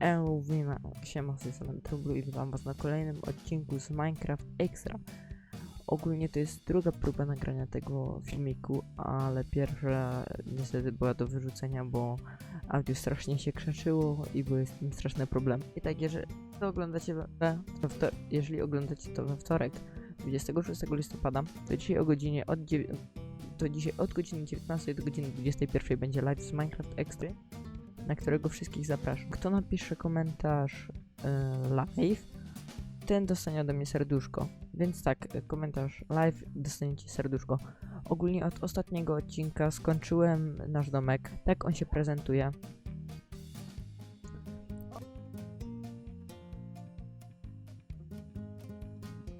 Elwina, siema, z tej strony Trublu i witam was na kolejnym odcinku z Minecraft Extra. Ogólnie to jest druga próba nagrania tego filmiku, ale pierwsza niestety była do wyrzucenia, bo audio strasznie się krzaczyło i były z tym straszne problemy. I tak, jeżeli to oglądacie we, jeżeli oglądacie to we wtorek, 26 listopada, to dzisiaj o godzinie od dziewię- to dzisiaj od godziny 19 do godziny 21 będzie live z Minecraft Extra na którego wszystkich zapraszam. Kto napisze komentarz e, live, ten dostanie ode mnie serduszko. Więc tak, e, komentarz live dostaniecie serduszko. Ogólnie od ostatniego odcinka skończyłem nasz domek. Tak on się prezentuje.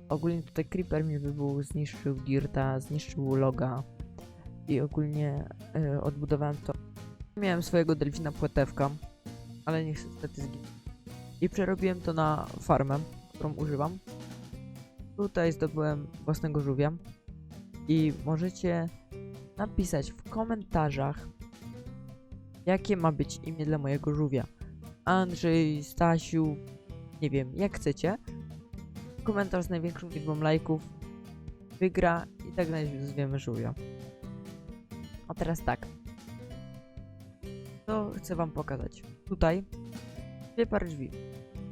Ogólnie tutaj Creeper mi wybuł, zniszczył Dirta, zniszczył loga i ogólnie e, odbudowałem to Miałem swojego delfina płetewka, ale niestety zginął. I przerobiłem to na farmę, którą używam. Tutaj zdobyłem własnego żółwia. I możecie napisać w komentarzach, jakie ma być imię dla mojego żółwia. Andrzej, Stasiu, nie wiem, jak chcecie. Komentarz z największą liczbą lajków wygra i tak nazwiemy żółwia. A teraz tak chcę wam pokazać. Tutaj dwie pary drzwi.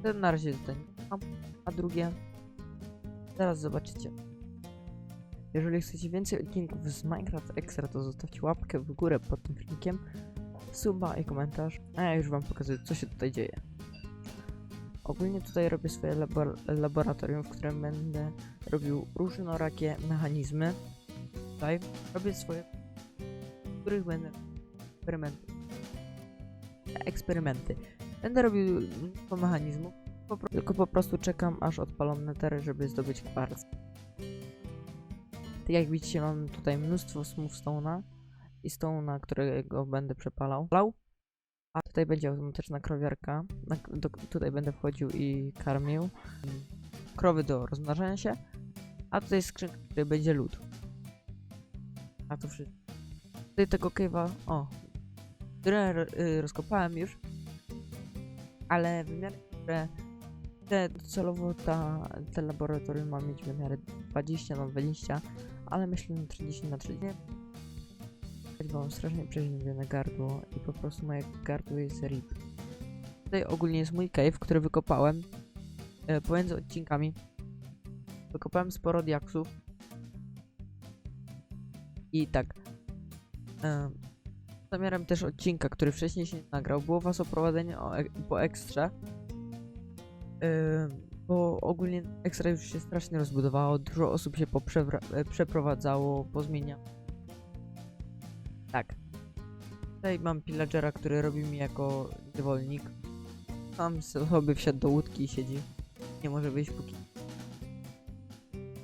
Ten na razie ten, a, a drugie zaraz zobaczycie. Jeżeli chcecie więcej odcinków z Minecraft Extra, to zostawcie łapkę w górę pod tym filmikiem, suba i komentarz, a ja już wam pokazuję, co się tutaj dzieje. Ogólnie tutaj robię swoje labor laboratorium, w którym będę robił różnorakie mechanizmy. Tutaj robię swoje, w których będę eksperymenty eksperymenty. Będę robił po mechanizmu, po tylko po prostu czekam aż odpalą netery, żeby zdobyć kwarc. Tak jak widzicie mam tutaj mnóstwo smoothstone'a i stone'a, którego będę przepalał. A tutaj będzie automatyczna krowiarka, do, tutaj będę wchodził i karmił krowy do rozmnażania się, a tutaj skrzynka, w będzie lód. A to wszystko. Tutaj tego cave'a, o, które y, rozkopałem już, ale wymiar, że te, docelowo ta, te laboratorium ma mieć wymiary 20 na 20, ale myślę na 30 na 30. Bo mam strasznie przeziębione gardło i po prostu moje gardło jest rip. Tutaj ogólnie jest mój cave, który wykopałem e, pomiędzy odcinkami. Wykopałem sporo diaksów. I tak. E, zamiarem też odcinka, który wcześniej się nagrał, było was oprowadzenie o, ek- po ekstrze. Yy, bo ogólnie ekstra już się strasznie rozbudowało, dużo osób się e, przeprowadzało, pozmienia. Tak. Tutaj mam pillagera, który robi mi jako niewolnik. Sam sobie wsiadł do łódki i siedzi. Nie może wyjść póki.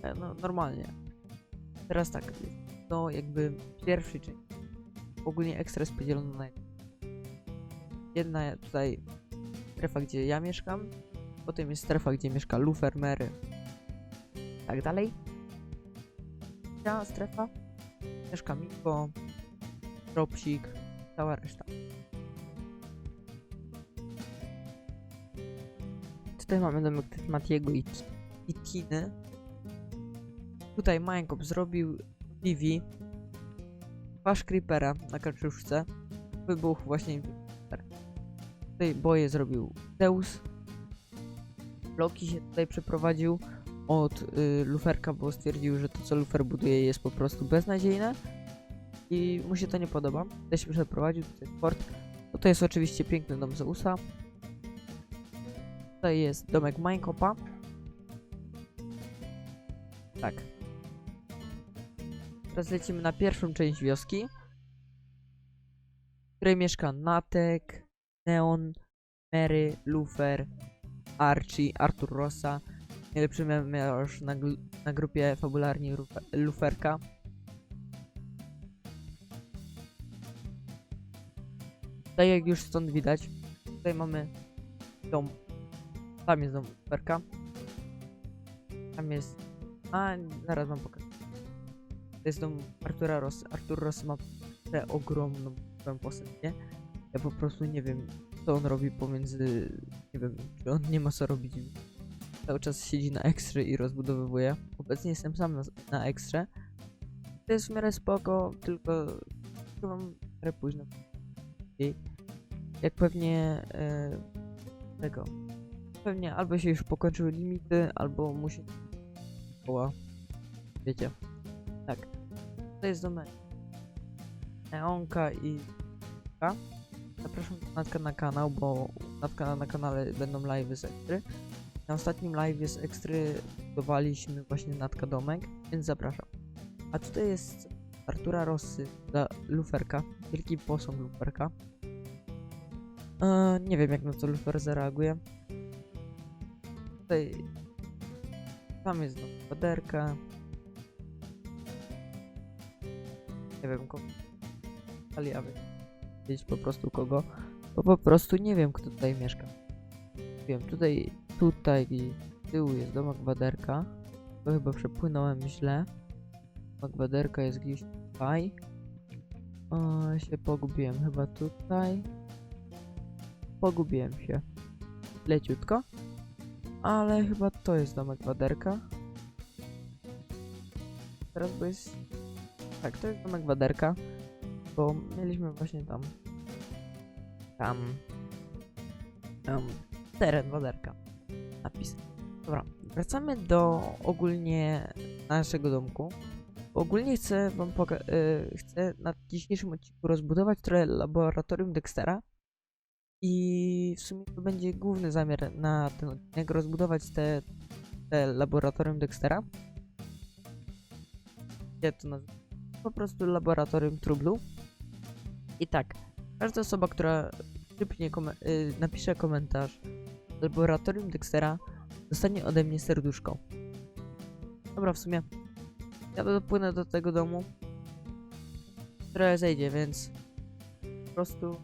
E, No, normalnie. Teraz tak. To jakby pierwszy część ogólnie ekstra jest podzielona na jedna tutaj strefa, gdzie ja mieszkam, potem jest strefa, gdzie mieszka Lufer, Mary, tak dalej. Ta strefa mieszka Miko, Dropsik, cała reszta. Tutaj mamy domek Matiego i, i Tiny. Tutaj Minecraft zrobił Vivi, Wasz creepera na kaczuszce. Wybuchł właśnie creeper. Tutaj boje zrobił Zeus. Loki się tutaj przeprowadził od y, luferka, bo stwierdził, że to co lufer buduje jest po prostu beznadziejne. I mu się to nie podoba. Tutaj się przeprowadził, tutaj jest port. Tutaj jest oczywiście piękny dom Zeusa. Tutaj jest domek Minecopa. Teraz lecimy na pierwszą część wioski, w której mieszka Natek, Neon, Mary, Lufer, Archie, Artur Rossa. Najlepszy już na, na grupie fabularnie Rufe- Luferka. Tutaj jak już stąd widać, tutaj mamy dom. Tam jest dom Luferka. Tam jest... A, zaraz wam pokażę. Jest dom Artura Ross. Artur Ross ma przeogromną postać, nie? Ja po prostu nie wiem, co on robi pomiędzy, nie wiem, czy on nie ma co robić. Cały czas siedzi na ekstrze i rozbudowywuje. Obecnie jestem sam na, na ekstrze. To jest w miarę spoko, tylko to mam w miarę późno. I jak pewnie e, tego, pewnie albo się już pokończyły limity, albo musi koła. Wiecie. Tak. To jest domen. Neonka i. Zapraszam Natka na kanał, bo Natka na kanale będą live'y z ekstry. Na ostatnim live'ie z ekstry budowaliśmy właśnie Natka domek, więc zapraszam. A tutaj jest Artura Rossy dla Luferka. Wielki posąg Luferka. Eee, nie wiem jak na to Lufer zareaguje. Tutaj tam jest baderka. Nie wiem kogo. Ale ja. Wiedzieć po prostu kogo. Bo po prostu nie wiem kto tutaj mieszka. Wiem, tutaj, tutaj z tyłu jest domek baderka. To chyba przepłynąłem źle. Domek baderka jest gdzieś tutaj. O, się pogubiłem chyba tutaj. Pogubiłem się. Leciutko. Ale chyba to jest domek Waderka. Teraz bo jest... Tak, to jest domek Waderka. Bo mieliśmy właśnie tam... Tam... Teren Waderka. Napis. Dobra, wracamy do ogólnie naszego domku. Ogólnie chcę wam poka- y, chcę na dzisiejszym odcinku rozbudować trochę laboratorium Dextera. I w sumie to będzie główny zamiar na ten odcinek, rozbudować te, te laboratorium Dextera. Ja to nazywam po prostu laboratorium Trublu. I tak, każda osoba, która szybnie kome- y, napisze komentarz laboratorium Dextera, dostanie ode mnie serduszko. Dobra, w sumie ja dopłynę do tego domu. Trochę zejdzie, więc po prostu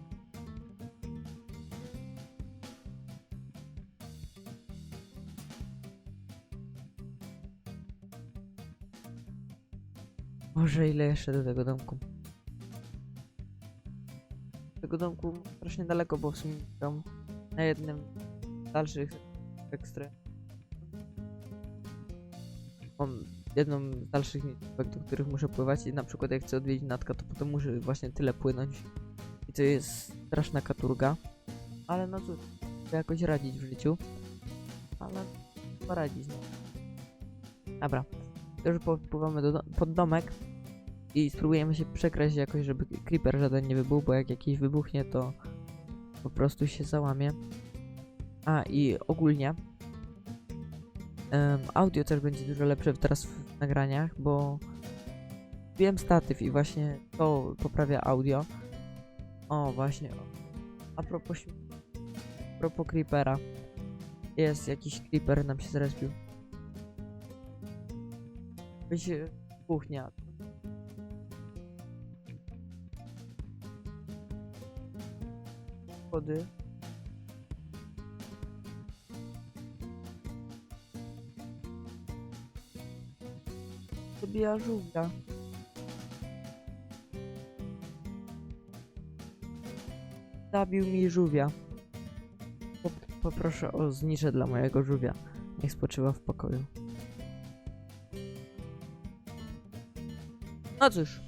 Boże, ile jeszcze do tego domku? Do tego domku strasznie daleko, bo w sumie tam na jednym z dalszych ekstra. Mam jedną z dalszych do których muszę pływać i na przykład jak chcę odwiedzić Natka, to potem muszę właśnie tyle płynąć. I to jest straszna katurga. Ale no cóż, trzeba jakoś radzić w życiu. Ale poradzić, no. Dobra, już popływamy do, do, pod domek i spróbujemy się przekraść jakoś, żeby creeper żaden nie wybuchł, bo jak jakiś wybuchnie, to po prostu się załamie. A i ogólnie em, audio też będzie dużo lepsze teraz w nagraniach, bo wiem statyw i właśnie to poprawia audio. O, właśnie. A propos, a propos creepera. Jest jakiś creeper nam się zrespił. Być kuchnia. Wody. Zabija żółwia. Zabił mi żółwia. Pop- Poproszę o znicze dla mojego żółwia. Niech spoczywa w pokoju. No cóż.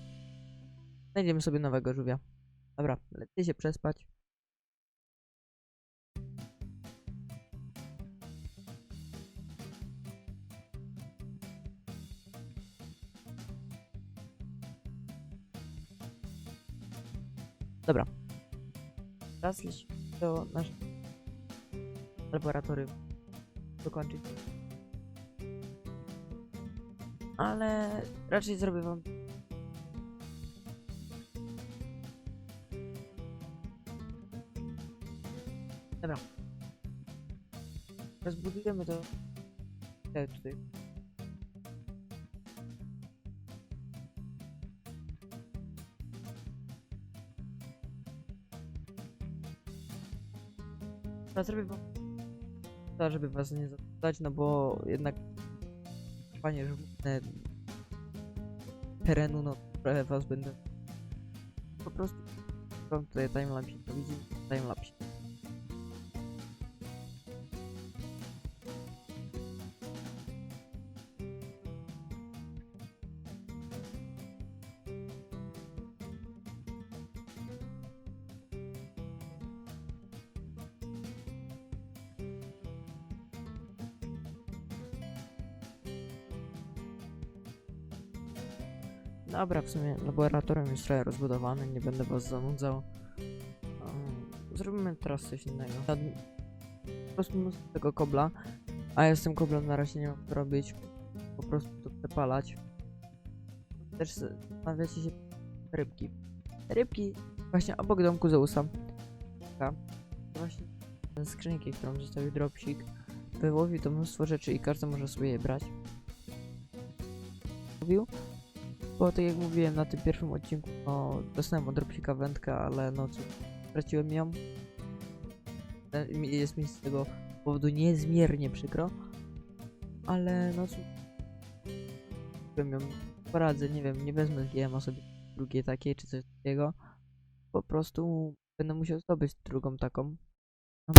Znajdziemy sobie nowego żółwia. Dobra, lepiej się przespać. Dobra. Teraz lecimy do naszego laboratorium. Dokończyć. Ale raczej zrobię wam Rozbudujemy to. Tak, tutaj. Teraz zrobię wam... Żeby was nie zapytać, no bo jednak... Panie żółte terenu, no trochę was będę... Po prostu... Wam tutaj timelapse to widzicie? Timelapse. Dobra, w sumie laboratorium jest trochę rozbudowane, nie będę was zanudzał. Um, Zrobimy teraz coś innego. Po prostu tego kobla, a ja z tym koblem na razie nie mam co robić. Po prostu to przepalać. Też zastanawiacie się rybki. Rybki właśnie obok domku Zeusa. To właśnie skrzynki, którą zostawił dropsik. Wyłowił to mnóstwo rzeczy i każdy może sobie je brać. Mówił, bo tak jak mówiłem na tym pierwszym odcinku, no dostałem od dropsika wędkę, ale no cóż, straciłem ją. E, Jest mi z tego powodu niezmiernie przykro. Ale no cóż, ją poradzę, nie wiem, nie wezmę GMA sobie drugiej takiej czy coś takiego. Po prostu będę musiał zdobyć drugą taką. No,